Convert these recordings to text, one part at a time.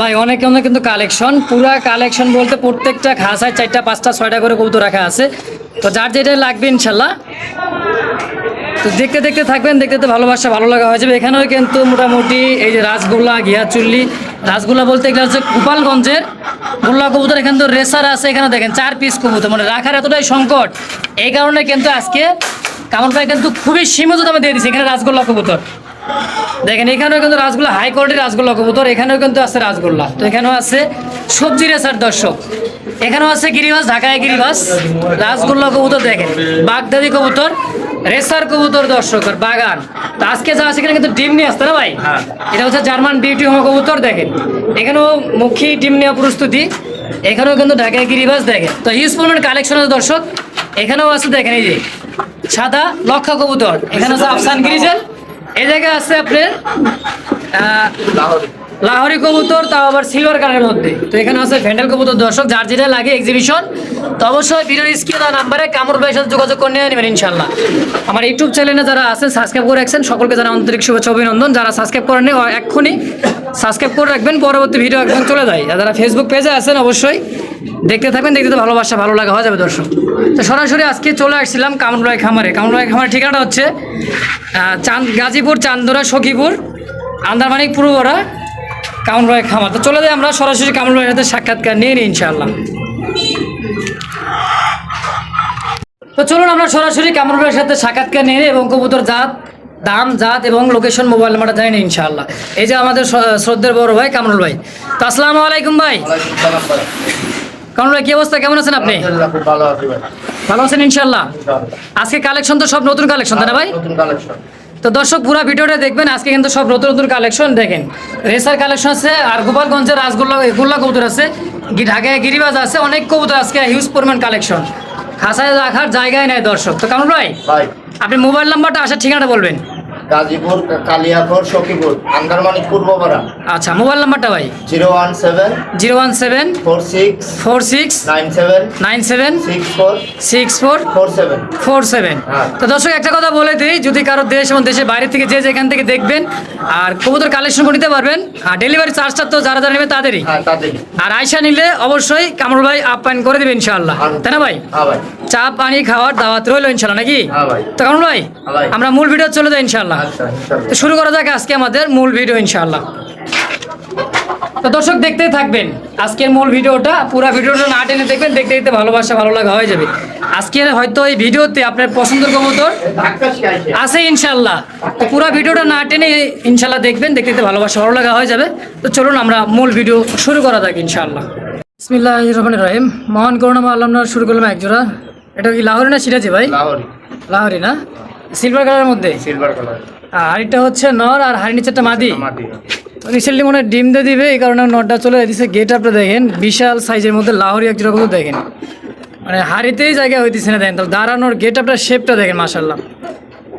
ভাই, অনেক অনেক কিন্তু কালেকশন পুরা কালেকশন বলতে প্রত্যেকটা খাসায় চারটা, পাঁচটা, ছয়টা করে কবুতর রাখা আছে। তো যার যেটা লাগবে ইনশাল্লাহ। তো দেখতে দেখতে থাকবেন, দেখতে দেখতে ভালোবাসা, ভালো লাগা হয়ে যাবে। এখানেও কিন্তু মোটামুটি এই যে রাসগোল্লা ঘিয়া চুল্লি রাসগোল্লা বলতে এগুলো হচ্ছে গোপালগঞ্জের গোল্লা কবুতর। এখানে তো রেসার আছে, এখানে দেখেন চার পিস কবুতর। মানে রাখার এতটাই সংকট। এই কারণে কিন্তু আজকে কামড় ভাই কিন্তু খুবই সীমিত দামে দিয়ে দিচ্ছে এখানে রাসগোল্লা কবুতর। দেখেন এখানেও কিন্তু রাসগোল্লা হাই কোয়ালিটির রাসগোল্লা কবুতর এখানেও কিন্তু আছে রাসগোল্লা তো এখানেও আছে সবজি রেসার দর্শক। এখানেও আছে গিরিবাস ঢাকায় গিরিবাস রাসগোল্লা কবুতর দেখেন। বাগদাদি কবুতর রেসার কবুতর দর্শক আর বাগান। তো আজকে যা আছে এখানে কিন্তু ডিম নিয়ে আসতে না ভাই? হ্যাঁ। এটা হচ্ছে জার্মান বিউটি হোম কবুতর দেখেন। এখানেও মুখী ডিম নেওয়া প্রস্তুতি। এখানেও কিন্তু ঢাকায় গিরিবাস দেখেন। তো হিউজ পরিমাণ কালেকশন আছে দর্শক। এখানেও আছে দেখেন এই যে সাদা লক্ষা কবুতর। এখানে আছে আফসান গিরিজেল এই জায়গায় আছে আপনার লাহোরি। কবুতর তাও আবার সিলভার কালারের মধ্যে। তো এখানে আছে ভ্যান্ডেল কবুতর। দর্শক যার যেটা লাগে এক্সিবিশন তো অবশ্যই ভিডিওর স্ক্রিন আর নাম্বারে কামর ভাইয়ের সাথে যোগাযোগ করে নিয়ে নেবেন ইনশাল্লাহ আমার ইউটিউব চ্যানেলে যারা আছেন সাবস্ক্রাইব করে রাখছেন সকলকে যারা আন্তরিক শুভেচ্ছা অভিনন্দন। যারা সাবস্ক্রাইব করেন এক্ষুনি সাবস্ক্রাইব করে রাখবেন পরবর্তী ভিডিও একদম চলে যায়। যারা ফেসবুক পেজে আছেন অবশ্যই দেখতে থাকবেন, দেখতে ভালোবাসা, ভালো লাগা হয়ে যাবে দর্শক। তো সরাসরি আজকে চলে আসছিলাম কামরুলাই খামারে। কামরুলাই খামারের ঠিকানাটা হচ্ছে চাঁদ গাজীপুর, চান্দোরা, সখীপুর, আন্দারমানিক পূর্বরা কামরুল ভাই খামার। তো চলে যাই আমরা সরাসরি কামরুল সাথে সাক্ষাৎকার নিয়ে নিই, ইনশাআল্লাহ। তো চলুন আমরা সরাসরি কামরুল সাথে সাক্ষাৎকার নিয়ে এবং কবুতর জাত, দাম, জাত এবং লোকেশন মোবাইল নাম্বারটা জানি ইনশাআল্লাহ। এই যে আমাদের শ্রদ্ধের বড় ভাই কামরুল ভাই। তো আসসালামু আলাইকুম ভাই। সালাম ভাই। কি অবস্থা? কেমন আছেন আপনি? ভালো আছেন ইনশাআল্লাহ। আজকে কালেকশন তো সব নতুন কালেকশন তাই না ভাই? তো দর্শক পুরো ভিডিওটা দেখবেন আজকে কিন্তু সব নতুন নতুন কালেকশন দেখেন। রেসার কালেকশন আছে আর গোপালগঞ্জের রাসগোল্লা গোল্লা কবুতর আছে। ঢাকায় গিরিবাজ আছে অনেক কবুতর আজকে হিউজ পরিমাণ কালেকশন। খাসায় রাখার জায়গায় নেই দর্শক। তো কেমন ভাই ভাই। আপনি মোবাইল নাম্বারটা আসার ঠিকানাটা বলবেন। গাজীপুর কালিয়াকর সখীপুর আন্দারমানিক পূর্বপাড়া। আচ্ছা মোবাইল নাম্বারটা ভাই? Zero one seven zero one seven four six four six nine seven nine seven six four six four four seven. Four seven. হ্যাঁ। তো দর্শক একটা কথা বলে দিই যদি কারও দেশ এবং দেশের বাইরে থেকে যে যেখান থেকে দেখবেন আর কবুতর কালেকশন করে নিতে পারবেন আর ডেলিভারি চার্জটা তো যারা যারা নেবে তাদেরই। হ্যাঁ আর আয়সা নিলে অবশ্যই কামরুল ভাই আপ্যায়ন করে দেবে ইনশাআল্লাহ। তাই না ভাই? হ্যাঁ ভাই। চা পানি খাওয়ার দাওয়াত রইল ইনশাল্লাহ নাকি? হ্যাঁ ভাই। তো কামরুল ভাই হ্যাঁ ভাই। আমরা মূল ভিডিও চলে যাই ইনশাআল্লাহ। ইনশাআল্লাহ। তো শুরু করা যাক আজকে আমাদের মূল ভিডিও ইনশাআল্লাহ। তো দর্শক দেখতেই থাকবেন আজকের মূল ভিডিওটা পুরো ভিডিওটা না টেনে দেখবেন দেখতে দেখতে ভালোবাসা ভালো লাগা হয়ে যাবে। আজকের হয়তো এই ভিডিওতে আপনার পছন্দের কবুতর ধাক্কা আছে। ইনশাল্লাহ তো পুরো ভিডিওটা না টেনে ইনশাল্লাহ দেখবেন দেখতে দেখতে ভালোবাসা ভালো লাগা হয়ে যাবে। তো চলুন আমরা মূল ভিডিও শুরু করা যাক ইনশাল্লাহ বিসমিল্লাহ রহমান রহিম। মহান করুণা আল্লাহ শুরু করলাম একজোড়া। এটা কি লাহোরি না সিরাজি ভাই? লাহোরি। লাহোরি না? সিলভার কালারের মধ্যে? সিলভার কালার আর হাড়িটা হচ্ছে নর আর হাড়ি নিচেরটা মাদি? মাটি রিসেন্টলি মনে হয় ডিম দিয়ে দিবে এই কারণে নটটা চলে দিছে গেট আপটা দেখেন বিশাল সাইজের মধ্যে লাহোরি এক জোড়া দেখেন। মানে হাড়িতেই জায়গা হইতেছে না দেখেন তো দাঁড়ানোর গেট আপটা শেপটা দেখেন মাসাল্লাহ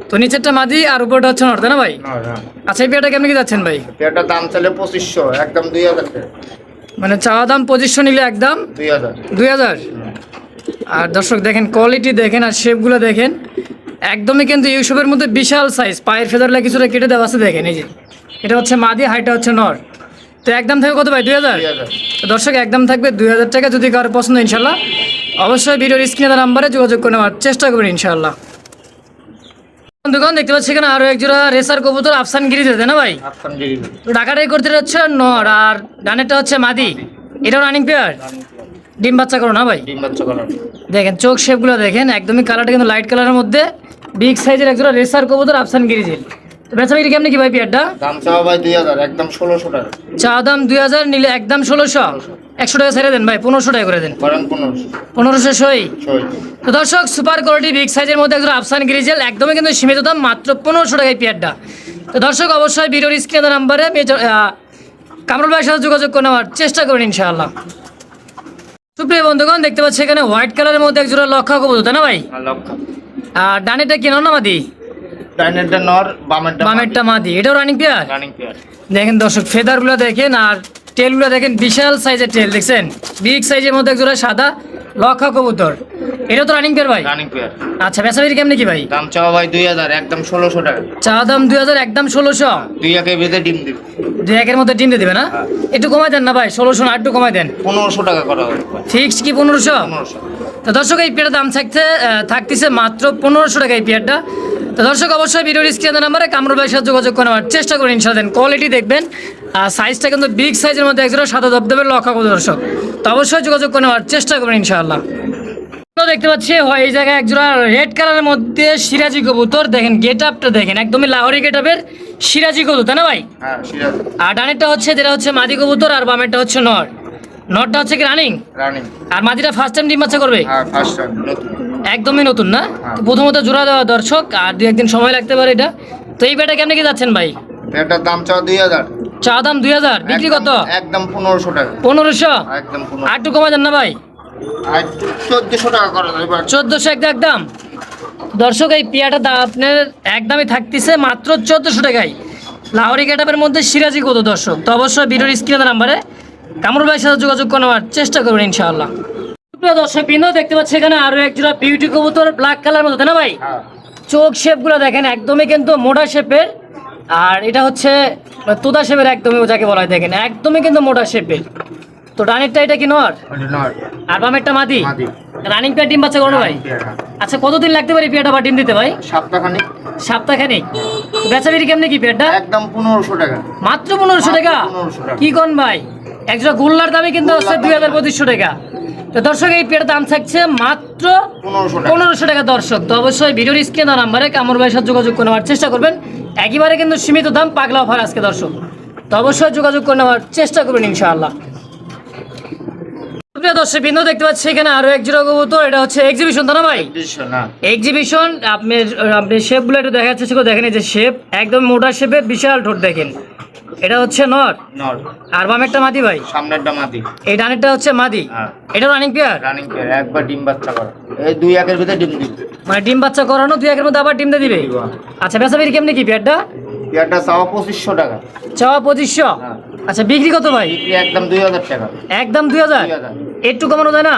তো নিচেরটা মাদি আর উপরটা হচ্ছে নর তাই না ভাই? হ্যাঁ। আচ্ছা এই পেয়ারটা কেমনি কি যাচ্ছেন ভাই? এটার দাম চলে পঁচিশশো একদম দুই হাজার মানে চাওয়া দাম পঁচিশশো নিলে একদম দুই হাজার। দুই হাজার। আর দর্শক দেখেন কোয়ালিটি দেখেন আর শেপগুলো দেখেন। একদমই কিন্তু ইউসুফের মধ্যে বিশাল সাইজ পায়ের ফেদারলা কিছুটা কেটে দেওয়া আছে দেখেন এই যে। এটা হচ্ছে মাদি হাইটা হচ্ছে নর। তো একদম থাকবে কত ভাই? দুই হাজার? দুই দর্শক একদম থাকবে দুই হাজার টাকা যদি কারও পছন্দ ইনশাল্লাহ। অবশ্যই ভিডিওর স্ক্রিনে নাম্বারে যোগাযোগ করে নেওয়ার চেষ্টা করবেন ইনশাল্লাহ। বন্ধুগণ দেখতে পাচ্ছি এখানে আরও এক জোড়া রেসার কবুতর আফসান গিরি দেয় না ভাই? ঢাকাটাই করতে হচ্ছে নর আর ডানেরটা হচ্ছে মাদি। এটাও রানিং পেয়ার ডিম বাচ্চা করো না ভাই? ডিম বাচ্চা কালার দেখেন চোখ শেপগুলো দেখেন একদমই কালারটা কিন্তু লাইট কালারের মধ্যে। বিগ সাইজের একজোড়া রেসার কবুতর আফসান গিরিজিল তো বেচা বিক্রি কেমনি কি ভাই পেয়ারটা? দাম চাওয়া ভাই দুই হাজার একদম ষোলোশো টাকা। চা দাম দুই হাজার নিলে একদম ষোলোশো। একশো টাকা ছেড়ে দেন ভাই পনেরোশো টাকা করে দেন। করেন পনেরোশো। সই। তো দর্শক সুপার কোয়ালিটি বিগ সাইজের মধ্যে একজন আফসান গ্রিজেল একদমই কিন্তু সীমিত দাম মাত্র পনেরোশো টাকায় পেয়ারটা। তো দর্শক অবশ্যই ভিডিওর স্ক্রিনের নাম্বারে কামরুল ভাইয়ের সাথে যোগাযোগ করে নেওয়ার চেষ্টা করুন ইনশাআল্লাহ। সুপ্রিয় বন্ধুগণ দেখতে পাচ্ছি এখানে হোয়াইট কালারের মধ্যে একজোড়া লক্ষা কবুতর তাই না ভাই? আর লক্ষ। আর ডানেরটা কেন না মাদি? ডাইনেরটা নর বামেরটা বামেরটা মাদি এটাও রানিং পেয়ার রানিং পেয়ার দেখেন দর্শক ফেদারগুলো দেখেন আর টেলগুলো দেখেন বিশাল সাইজের টেল দেখছেন? বিগ সাইজের মধ্যে একজোড়া সাদা লক্ষা কবুতর। এটা তো রানিং পেয়ার ভাই? রানিং পেয়ার আচ্ছা বেচাবিরি কেমনি কি ভাই? দাম চাওয়া ভাই দুই হাজার একদম ষোলোশো টাকা। চা দাম দুই হাজার একদম ষোলোশো। দুই একের ভিতরে ডিম দিবে। দুই একের মধ্যে ডিম দিয়ে দিবে না? হ্যাঁ। একটু কমাই দেন না ভাই ষোলোশো না একটু কমাই দেন। পনেরোশো টাকা করা হবে। ফিক্সড কি পনেরোশো? পনেরোশো। তো দর্শক এই পেয়ারের দাম থাকতে থাকতেছে মাত্র পনেরোশো টাকা এই পেয়ারটা। তো দর্শক অবশ্যই ভিডিওর স্ক্রিনের নাম্বারে কামরুল ভাইয়ের সাথে যোগাযোগ করার চেষ্টা করুন ইনশাল্লাহ কোয়ালিটি দেখবেন। আর সাইজটা কিন্তু বিগ সাইজের মধ্যে একজোড়া সাদা দবদবে লক্ষ্য করব দর্শক। তো অবশ্যই যোগাযোগ করে নেওয়ার চেষ্টা করবেন ইনশাআল্লাহ। দেখতে পাচ্ছি হয় এই জায়গায় একজোড়া রেড কালারের মধ্যে সিরাজি কবুতর। দেখেন গেট আপটা দেখেন একদমই লাহোরি গেট আপের সিরাজি কবুতর তাই না ভাই? হ্যাঁ আর ডানেরটা হচ্ছে যেটা হচ্ছে মাদি কবুতর আর বামেরটা হচ্ছে নর। নরটা হচ্ছে কি রানিং রানিং আর মাদিটা ফার্স্ট টাইম ডিম বাচ্চা করবে? হ্যাঁ ফার্স্ট টাইম একদমই নতুন না? হ্যাঁ। তো প্রথমত জোড়া দেওয়া দর্শক আর দু একদিন সময় লাগতে পারে এটা। তো এই বেটা কেমনে কি যাচ্ছেন ভাই? এটার দাম চাওয়া দুই হাজার। চা দাম দুই হাজার। বিক্রি কত? একদম- পনেরোশো টাকা। পনেরোশো? একদম আর একটু কমা দেন না ভাই? চোদ্দশো টাকা করা যাবে চোদ্দোশো একদম একদম। দর্শক এই পিয়াটা দাম আপনার একদমই থাকতেছে মাত্র চোদ্দোশো টাকায়। লাহোরি গেটাপের মধ্যে সিরাজি কত দর্শক? তো অবশ্যই ভিডিওর স্ক্রিনের নাম্বারে কামরুল ভাইয়ের সাথে যোগাযোগ করার চেষ্টা করবেন ইনশাআল্লাহ। প্রিয় দর্শক বিন্দু দেখতে পাচ্ছি এখানে আরও এক জোড়া বিউটি কবুতর ব্ল্যাক কালার মতো না ভাই? হ্যাঁ। চোখ শেপগুলো দেখেন একদমই কিন্তু মোটা শেপের আর এটা হচ্ছে তোদা শেপের একদমই যাকে বলা হয় দেখেন একদমই কিন্তু মোটা শেপের তো ডানেরটা এটা কি নর? আর বামেরটা মাদি? মাদি। রানিং পেয়ার ডিম বাচ্চা করো ভাই? আচ্ছা কতদিন লাগতে পারে পেয়ারটা বা ডিম দিতে ভাই? সপ্তাহখানি সপ্তাহখানেক। তো বেচা বিক্রি কেমনি কি পেয়ারটা একদম পনেরোশো টাকা। মাত্র পনেরোশো টাকা? মাত্র 1500 টাকা। কি কোন ভাই? একজোড়া গোল্লার দামই কিন্তু হচ্ছে গোল্লার দুই হাজার পঁচিশশো টাকা। তো দর্শক এই পেয়ারের দাম থাকছে মাত্র পনেরোশো টাকা। দর্শক। তো অবশ্যই ভিডিওর স্ক্রিন নাম্বারে কামর ভাইয়ের সাথে যোগাযোগ করে নেওয়ার চেষ্টা করবেন। একেবারে কিন্তু সীমিত দাম পাগলা অফার আজকে দর্শক। তো অবশ্যই যোগাযোগ করে নেওয়ার চেষ্টা করবেন ইনশাআল্লাহ। প্রিয় দর্শক বিন্দু দেখতে পাচ্ছি এখানে আরও এক জোড়া কবুতর এটা হচ্ছে এক্সিবিশন তো না ভাই? এক্সিবিশন আপনি আপনি শেপগুলো একটু চেষ্টা করে দেখেন এই যে শেপ একদম মোটা শেপের বিশাল ঠোঁট দেখেন। এটা হচ্ছে নর? নর। আর বাম একটা মাদি ভাই? সামনেরটা মাটি এই ডানেরটা হচ্ছে মাদি? হ্যাঁ। এটা রানিং পেয়ার রানিং পেয়ার একবার ডিম বাচ্চা করা। এই দুই একের ভিতরে ডিম দিবে। মানে ডিম বাচ্চা করানো দুই একের মধ্যে আবার ডিম দিয়ে দিবে? আচ্ছা বেচা বিক্রি কেমনি কি পেয়ারটা? পেয়ারটা চাওয়া পঁচিশশো টাকা। চাওয়া পঁচিশশো? হ্যাঁ। আচ্ছা বিক্রি কত ভাই? একদম দুই হাজার টাকা। একদম দুই হাজার? একটু কমানো যায় না?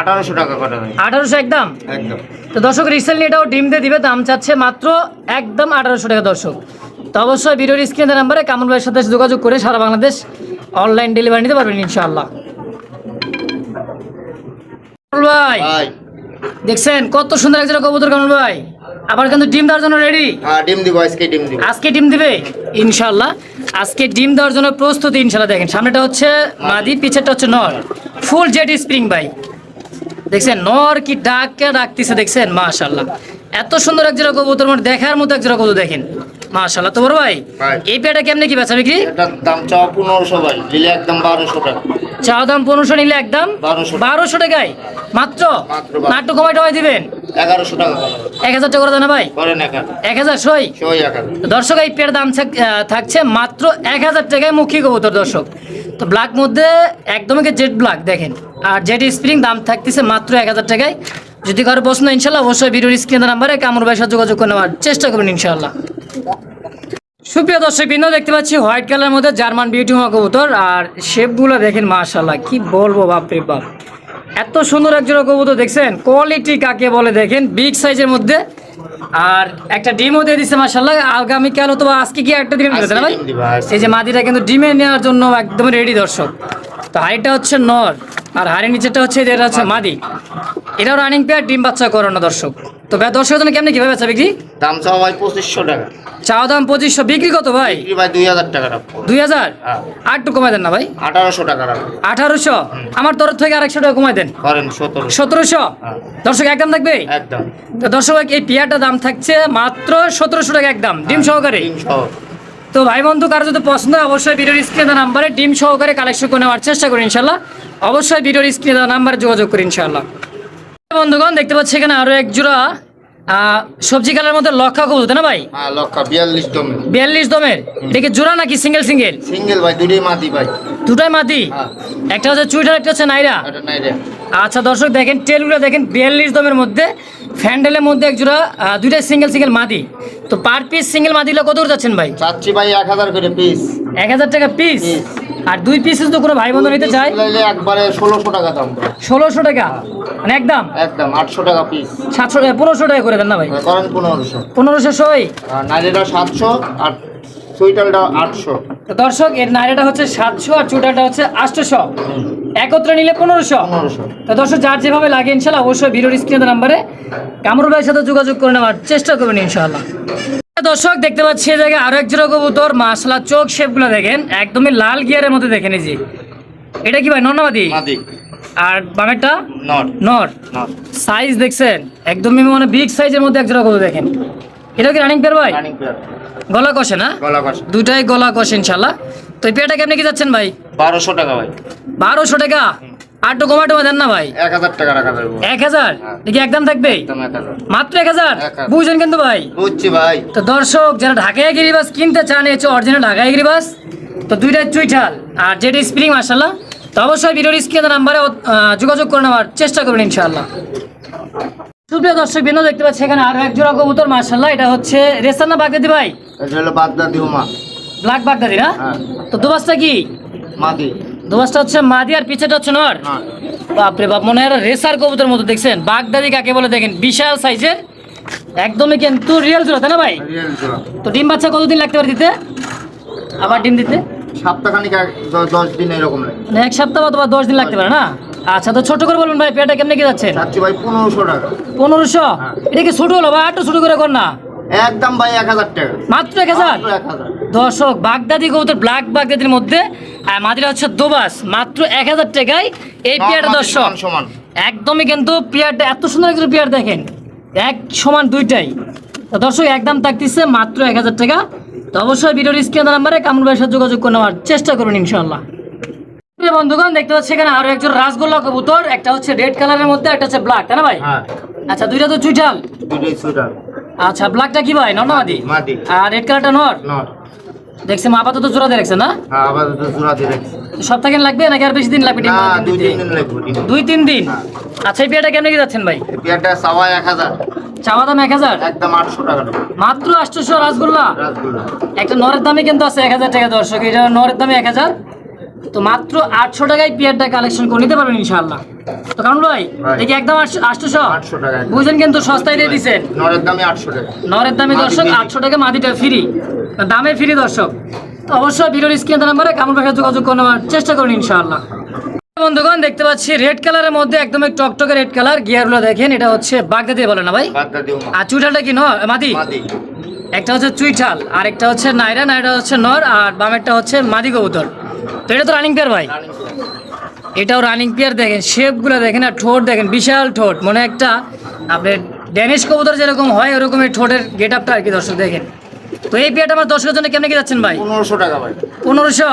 আঠারোশো টাকা করা আঠারোশো একদম? একদম। তো দর্শক রিসেন্টলি এটাও ডিম দিয়ে দিবে দাম চাচ্ছে মাত্র একদম আঠারোশো টাকা দর্শক। তো অবশ্যই ভিডিওর স্ক্রিনের নাম্বারে কামরুল ভাইয়ের সাথে যোগাযোগ করে সারা বাংলাদেশ অনলাইন ডেলিভারি নিতে পারবেন ইনশাআল্লাহ। কামরুল ভাই দেখছেন কত সুন্দর একজন কবুতর কামরুল ভাই। আবার কিন্তু ডিম দেওয়ার জন্য রেডি হ্যাঁ ডিম দিব আজকে ডিম দিব। আজকে ডিম দিবে? ইনশাল্লাহ আজকে ডিম দেওয়ার জন্য প্রস্তুতি ইনশাল্লাহ দেখেন। সামনেটা হচ্ছে মাদি পিছেরটা হচ্ছে নর। ফুল জেড স্প্রিং ভাই। দেখছেন নর কি ডাককে ডাকতেছে দেখছেন? মাশাল্লাহ এত সুন্দর এক জোড়া কবুতর মানে দেখার মতো এক জোড়া কবুতর দেখেন। মাশাল্লাহ তো বড় ভাই। এই পেয়াটা কেমনে কি বেচা বিক্রি? এটার দাম চাওয়া পনেরোশো ভাই দিলে একদম বারোশো টাকা। চা দাম পনেরোশো নিলে একদম 1200 বারোশো টাকায়? মাত্র? মাত্র নাট্য কমাই টমাই দিবেন? এগারোশো টাকা করা। যাবে। এক হাজার টাকা করে দেন ভাই? করেন একা হাজার। সই? দর্শক এই পেয়ার দাম থাক- থাকছে মাত্র এক হাজার টাকায় মুখী কবুতর দর্শক। তো ব্ল্যাক মধ্যে একদমই জেড ব্ল্যাক দেখেন। আর জেড স্প্রিং দাম থাকতেছে মাত্র এক হাজার টাকায়। যদি কারও প্রশ্ন ইনশাল্লাহ অবশ্যই ভিডিওর স্ক্রিনের নাম্বারে কামর ভাইয়ের সাথে যোগাযোগ করে নেওয়ার চেষ্টা করবেন ইনশাল্লাহ। সুপ্রিয় দর্শক বিন্দু দেখতে পাচ্ছি হোয়াইট কালার মধ্যে জার্মান বিউটি হওয়া কবুতর আর শেপগুলো দেখেন মাশাল্লাহ কি বলব বাপরে বাপ। এত সুন্দর একজোড়া কবুতর দেখছেন? কোয়ালিটি কাকে বলে দেখেন বিগ সাইজের মধ্যে। আর একটা ডিমও দিয়ে দিচ্ছে মাশাল্লাহ আগামীকাল অথবা আজকে কি একটা ডিম দিবে ভাই। এই যে মাদিটা কিন্তু ডিমে নেওয়ার জন্য একদম রেডি দর্শক। তো হাড়িটা হচ্ছে নর আর হাড়ির নিচেটা হচ্ছে যেটা হচ্ছে মাদি। এটাও রানিং পেয়ার ডিম বাচ্চা করানো দর্শক। তো ভাই দর্শকের জন্য কেমনি কীভাবে বেচা বিক্রি? দাম চাওয়া ভাই পঁচিশশো টাকা। চাওয়া দাম পঁচিশশো বিক্রি কত ভাই? ভাই দুই হাজার টাকা দুই হাজার? হ্যাঁ। আর একটু কমাই দেন না ভাই। আঠারোশো টাকা আঠারোশো? আমার তরফ থেকে আরেকশো টাকা কমাই দেন। সতেরোশো। হ্যাঁ। দর্শক একদম থাকবে? একদম। দর্শক এই পিয়াটার দাম থাকছে মাত্র সতেরোশো টাকা একদম ডিম সহকারে। তো ভাই বন্ধু কারও যদি পছন্দ হয় অবশ্যই ভিডিওর স্ক্রিনে নাম্বারে ডিম সহকারে কালেকশন করে নেওয়ার চেষ্টা করি ইনশাল্লাহ অবশ্যই ভিডিওর স্ক্রিনে নাম্বারে যোগাযোগ করি ইনশাল্লাহ বন্ধুগণ দেখতে পাচ্ছি এখানে আরও এক জোড়া সবজি কালার মধ্যে লক্ষা খুব তাই না ভাই? হ্যাঁ লক্ষা বিয়াল্লিশ দমের। বিয়াল্লিশ দমের। দেখি জোড়া নাকি সিঙ্গেল সিঙ্গেল সিঙ্গেল ভাই দুটোই মাটি ভাই। দুটাই মাদি? হ্যাঁ। একটা হচ্ছে চুইটার একটা হচ্ছে নাইরা? আচ্ছা দর্শক দেখেন টেলগুলো দেখেন বিয়াল্লিশ দমের মধ্যে। ফ্যান্ডেলের মধ্যে একজোড়া দুইটা সিঙ্গেল সিঙ্গেল মাদি। তো পার পিস সিঙ্গেল মাদিগুলো কত করে যাচ্ছেন ভাই? চাচ্ছি ভাই এক হাজার করে পিস এক হাজার টাকা পিস আর দুই পিস তো কোনো ভাই বন্ধু নিতে চায়? একবারে ষোলোশো টাকা দাম ষোলোশো টাকা? মানে একদম? একদম আটশো টাকা পিস সাতশো টাকা পনেরোশো টাকা করে দেন না ভাই? করেন পনেরোশো। পনেরোশো সই নারীরা সাতশো আর সুইটালটা আটশো। তো দর্শক এর নাইরাটা হচ্ছে সাতশো আর চুটাটা হচ্ছে আটশোশো একত্রে নিলে পনেরোশো। তো দর্শক যার যেভাবে লাগে ইনশাল্লাহ অবশ্যই ভিডিওর স্ক্রিনের নাম্বারে কামরুল ভাইয়ের সাথে যোগাযোগ করে নেওয়ার চেষ্টা করবেন ইনশাল্লাহ দর্শক দেখতে পাচ্ছি এই জায়গায় আরও এক জোড়া কবুতর মাসলা চোখ শেপগুলো দেখেন একদমই লাল গিয়ারের মধ্যে দেখেন এই যে। এটা কি ভাই নন্নাবাদি আর বামেরটা? নট নর। নট সাইজ দেখছেন একদমই মানে বিগ সাইজের মধ্যে এক জোড়া কবুতর দেখেন। এটা কি রানিং পেয়ার ভাই? গলা কষে না? গলা কষা। দুটাই গলা কষে ইনশাল্লাহ তো এই পেয়ারটা কেমনি কি যাচ্ছেন ভাই? বারোশো টাকা ভাই। বারোশো টাকা? আর তো কমাটো দেন না ভাই। এক হাজার টাকা রাখা যাবে। এক হাজার? দেখি একদম থাকবে? একদম এক হাজার। মাত্র এক হাজার। বুঝছেন কিন্তু ভাই। বুঝছি ভাই। তো দর্শক যারা ঢাকায় গিরিবাস কিনতে চান এই হচ্ছে অরিজিনাল ঢাকায় গিরিবাস। তো দুইটা চুইঠাল। আর যেটা স্প্রিং মাসাল্লাহ তো অবশ্যই ভিডিওর স্ক্রিনের নাম্বারে যোগাযোগ করে নেওয়ার চেষ্টা করবেন ইনশাআল্লাহ। সুপ্রিয় দর্শক বিন্দু দেখতে পাচ্ছি এখানে আরও এক জোড়া কবুতর মাসাল্লাহ এটা হচ্ছে রেসান্না বাগদাদি ভাই? এটা হলো বাগদাদি ব্ল্যাক বাগদাদি না? হ্যাঁ। তো দুবাসটা কি? মাদি। দুবাসটা হচ্ছে মাদি আর পিছেটা হচ্ছে নর? বাপরে বাপ মনে হয় রেসার কবুতর মতো দেখছেন? বাগদাদি কাকে বলে দেখেন? বিশাল সাইজের একদমই কিন্তু রিয়েল জোড়া তাই না ভাই? রিয়েল জোড়া। তো ডিম বাচ্চা কতদিন লাগতে পারে দিতে? আবার ডিম দিতে? সপ্তাহখানিক দশ দিন এরকম মানে এক সপ্তাহ অথবা দশ দিন লাগতে পারে না? আচ্ছা তো ছোট করে বলবেন ভাই পেয়ারটা কেমনে কি যাচ্ছে? চাচ্ছি ভাই পনেরোশো টাকা। পনেরোশো? হ্যাঁ। এটা কি ছোট হলো বা একটু ছোট করে কর না। একদম ভাই এক হাজার টাকা। মাত্র এক হাজার? দর্শক বাগদাদি কবুতর ব্ল্যাক বাগদাদির মধ্যে আর মাদিরা হচ্ছে দোবাস মাত্র এক হাজার টাকায় এই পেয়ারটা দর্শক। সমান একদমই কিন্তু পেয়ারটা এত সুন্দর একটা পেয়ার দেখেন। এক সমান দুইটাই। তো দর্শক একদম থাকতেছে মাত্র এক হাজার টাকা। তো অবশ্যই ভিডিওর স্ক্রিন নাম্বারে কামরুল ভাইয়ের সাথে যোগাযোগ করে নেওয়ার চেষ্টা করুন ইনশাল্লাহ প্রিয় বন্ধুগণ দেখতে পাচ্ছি এখানে আরও একজন রাসগোল্লা কবুতর একটা হচ্ছে রেড কালারের মধ্যে একটা হচ্ছে ব্ল্যাক তাই না ভাই? হ্যাঁ। আচ্ছা দুইটা তো চুইটাল আচ্ছা ব্ল্যাকটা কি ভাই? নর্মাদি মাদি? আর রেড কালারটা নর? নট দেখছি আপাতত জোড়া দিয়ে রাখছে না? হ্যাঁ আবার জোড়া দিয়ে রাখছি। সপ্তাহে লাগবে নাকি আর বেশি দিন লাগবে না দুই তিন দিন লাগবে দুই তিন দিন? আচ্ছা এই পেয়ারটা কেমন কি যাচ্ছেন ভাই? এই পেয়ারটা সাওয়া এক হাজার। চাওয়া দাম এক হাজার? একদম আটশো টাকা। মাত্র আটশোশো রাসগোল্লা? রাসগোল্লা। একটা নরের দামে কিন্তু আছে এক হাজার টাকা দর্শক এটা নরের দামে এক হাজার। তো মাত্র আটশো টাকায় পেয়ারটা কালেকশন করে নিতে পারবেন ইনশাল্লাহ তো কারণ ভাই। দেখি একদম আটশো আটশোশো। বুঝেন কিন্তু সস্তায় দিয়ে দিচ্ছেন নরের দামে আটশো টাকা। নরের দামে দর্শক আটশো টাকা মাদিটা ফ্রি। দামে ফ্রি দর্শক। তো অবশ্যই ভিডিওর স্ক্রিন নাম্বারে কামড় ভাষা যোগাযোগ করে নেওয়ার চেষ্টা করুন ইনশাআল্লাহ। বন্ধুগণ দেখতে পাচ্ছি রেড কালারের মধ্যে একদম টকটকে রেড কালার। গিয়ারগুলো দেখেন এটা হচ্ছে বাগদাদি বলে না ভাই? আর চুইটালটা কি ন মাদি? একটা হচ্ছে চুইঠাল আর একটা হচ্ছে নাইরা নাইরা হচ্ছে নর আর বামেরটা হচ্ছে মাদি কবুতর। তো এটা তো রানিং পেয়ার ভাই। এটাও রানিং পেয়ার দেখেন শেপগুলো দেখেন আর ঠোঁট দেখেন বিশাল ঠোঁট। মনে একটা আপনার ড্যানিশ কবুতর যেরকম হয় ওরকমের ঠোঁটের গেট আপটা আর কি দর্শক দেখেন। তো এই পেয়ারটা আমার দর্শকের জন্য কেমন কি যাচ্ছেন ভাই? পনেরোশো টাকা ভাই। পনেরোশো?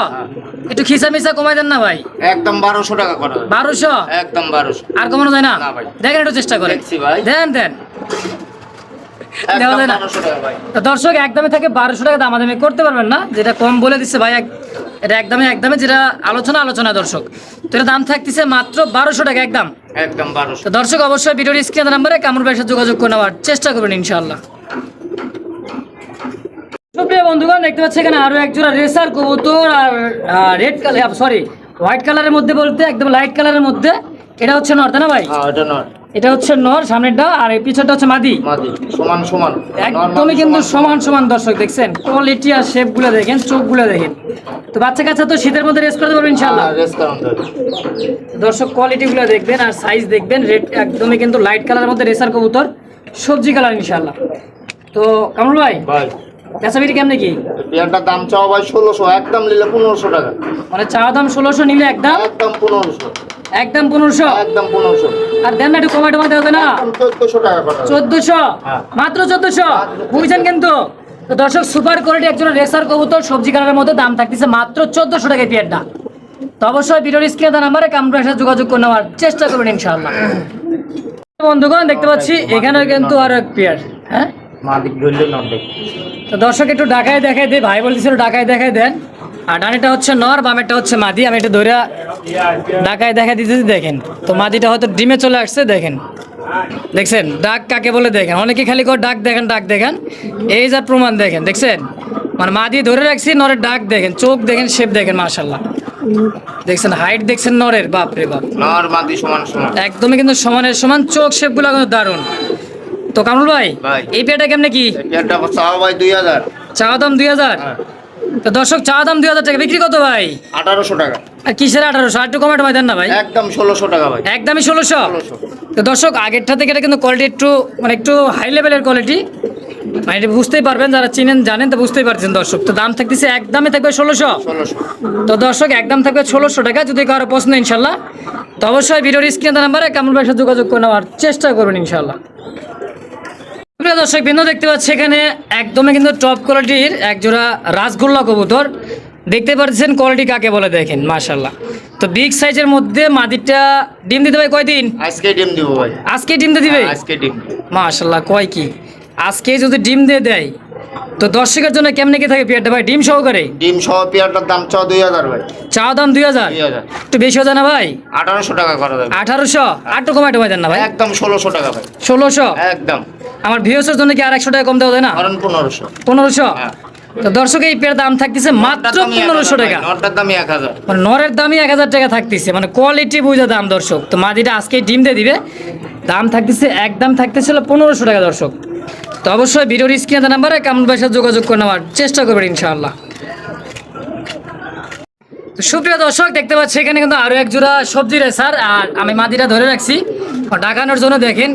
একটু খিসা মিসা কমাই দেন না ভাই? একদম বারোশো টাকা করা। বারোশো? একদম বারোশো। আর কমানো যায় না? না ভাই। দেখেন একটু চেষ্টা করে। দেখছি ভাই। দেন দেন। দর্শক একদমে থাকে বারোশো টাকা দামাদামি। করতে পারবেন না যেটা কম বলে দিচ্ছে ভাই এক- এটা একদমই একদমে যেটা আলোচনা আলোচনা দর্শক। তো এটা দাম থাকতেছে মাত্র বারোশো টাকা একদম। একদম বারোশো। তো দর্শক অবশ্যই ভিডিওর স্ক্রিন নাম্বারে কামরুল ভাইয়ের সাথে যোগাযোগ করে নেওয়ার চেষ্টা করবেন ইনশাআল্লাহ। সুপ্রিয় বন্ধুগণ দেখতে পাচ্ছি এখানে আরও এক জোড়া রেসার কবুতর আর রেড কালার সরি হোয়াইট কালারের মধ্যে বলতে একদম লাইট কালারের মধ্যে। এটা হচ্ছে নর তাই না ভাই। হ্যাঁ এটা নট এটা হচ্ছে নর সামনেরটা আর এই পিছনটা হচ্ছে মাদি। মাদি সমান সমান। একদমই কিন্তু সমান। সমান দর্শক দেখছেন? কোয়ালিটি আর শেপগুলো দেখেন চোখগুলো দেখেন। তো বাচ্চা কাচ্চা তো শীতের মধ্যে রেস করতে পারবেন রেস কারণ ধরে। দর্শক কোয়ালিটি গুলো দেখবেন আর সাইজ দেখবেন রেড একদমই কিন্তু লাইট কালারের মধ্যে রেসার কবুতর সবজি কালার ইনশাল্লাহ তো কামরুল ভাই ভাই। পেঁচাবিটি কেমনে কি? পেয়ারটার দাম চাওয়া ভাই ষোলোশো একদম নিলে পনেরোশো টাকা। মানে চাওয়া দাম ষোলোশো নিলে একদম একদম পনেরোশো। একদম পনেরোশো? একদম পনেরোশো। আর দেন না একটু কমাই টমাই দেওয়া না? চোদ্দশো টাকা। চোদ্দশো? হ্যাঁ। মাত্র চোদ্দশো? বুঝছেন কিন্তু? তো দর্শক সুপার কোয়ালিটি একজন রেসার কবুতর সবজি কালারের মধ্যে দাম থাকতেছে মাত্র চোদ্দশো টাকা পেয়ারটা তো অবশ্যই ভিডিওর স্ক্রিনে নাম্বারে কামরার সাথে যোগাযোগ করে নেওয়ার চেষ্টা করবেন ইনশাআল্লাহ। বন্ধুগণ দেখতে পাচ্ছি এখানে কিন্তু আরও এক পেয়ার হ্যাঁ? মাদিক ধরলে নট দেখ তো দর্শক একটু ডাকায় দেখাই দে ভাই বলতেছিল ডাকায় দেখাই দেন। আর ডানিটা হচ্ছে নর বামেরটা হচ্ছে মাদি আমি একটু ধরে ডাকায় দেখাই দিতেছি দেখেন। তো মাদিটা হয়তো ডিমে চলে আসছে দেখেন। দেখছেন? ডাক কাকে বলে দেখেন? অনেকে খালি করে ডাক দেখেন ডাক দেখেন। এই যার প্রমাণ দেখেন দেখছেন? মানে মাদি ধরে রাখছি নরের ডাক দেখেন চোখ দেখেন শেপ দেখেন মার্শাল্লাহ দেখছেন? হাইট দেখছেন নরের বাপ রে বাপ। নর মাদি সমান সমান। একদমই কিন্তু সমানের সমান চোখ শেপগুলো কিন্তু দারুণ। তো কামরুল ভাই ভাই। এই পেয়ারটা কেমনে কি? চাওয়া ভাই দাম দুই হাজার? হ্যাঁ। তো দর্শক চাওয়া দাম দুই হাজার টাকা বিক্রি কত ভাই? আঠারোশো টাকা। আর কিসের আঠারোশো? আর একটু কমাটো ভাই দেন না ভাই। একদম ষোলোশো টাকা ভাই। একদমই ষোলোশো? তো দর্শক আগেরটা থেকে এটা কিন্তু কোয়ালিটি একটু মানে একটু হাই লেভেলের কোয়ালিটি মানে এটা বুঝতেই পারবেন যারা চিনেন জানেন তো বুঝতেই পারছেন দর্শক। তো দাম থাকতেছে একদমই থাকবে ষোলোশো। তো দর্শক একদম থাকবে ষোলোশো টাকা যদি কারও পছন্দ ইনশাল্লাহ। তো অবশ্যই ভিডিওর স্ক্রিনে নাম্বারে কামল ভাইয়ের সাথে যোগাযোগ করে নেওয়ার চেষ্টা করবেন ইনশাল্লাহ। প্রিয় দর্শক বিন্দু দেখতে পাচ্ছি এখানে একদমই কিন্তু টপ কোয়ালিটির একজোড়া রাসগোল্লা কবুতর। দেখতে পাচ্ছেন কোয়ালিটি কাকে বলে দেখেন মাশাল্লাহ তো বিগ সাইজের মধ্যে মাদিরটা ডিম দিতে ভাই কয়দিন আজকে ডিম দিব ভাই। আজকে ডিম দিয়ে দিবে? আজকে ডিম মাশাল্লাহ কয় কি? আজকে যদি ডিম দিয়ে দেয় তো দর্শকের জন্য কেমনে কি থাকে পেয়ারটা ভাই? ডিম সহকারে? ডিম সহ পেয়ারটার দাম চ দুই হাজার ভাই। চা দাম দুই হাজার? একটু বেশি হয়ে না ভাই? আঠারোশো টাকা করা যাবে। আঠারোশো? আটটু কমাইতে পারেন না ভাই। একদম ষোলোশো টাকা ভাই। ষোলোশো? একদম। আমার ভিউসের জন্য কি আর একশো টাকা কম দেওয়া যায় না? পনেরোশো। পনেরোশো? হ্যাঁ। তো দর্শক এই পেয়ার দাম থাকতেছে মাত্র পনেরোশো টাকা। মানে নরের দামই এক হাজার টাকা থাকতেছে। মানে কোয়ালিটি বুঝে দাম দর্শক। তো মাদিটা আজকে ডিম দিয়ে দিবে। দাম থাকতেছে একদম থাকতেছিল পনেরোশো টাকা দর্শক। তো অবশ্যই ভিডিওর স্ক্রিনে নাম্বারে কামল ভাইয়ের সাথে যোগাযোগ করে নেওয়ার চেষ্টা করবেন ইনশাআল্লাহ। তো সুপ্রিয় দর্শক দেখতে পাচ্ছি এখানে কিন্তু আরও এক জোড়া সবজি রেসার। আর আমি মাদিটা ধরে রাখছি। ডাকানোর জন্য দেখেন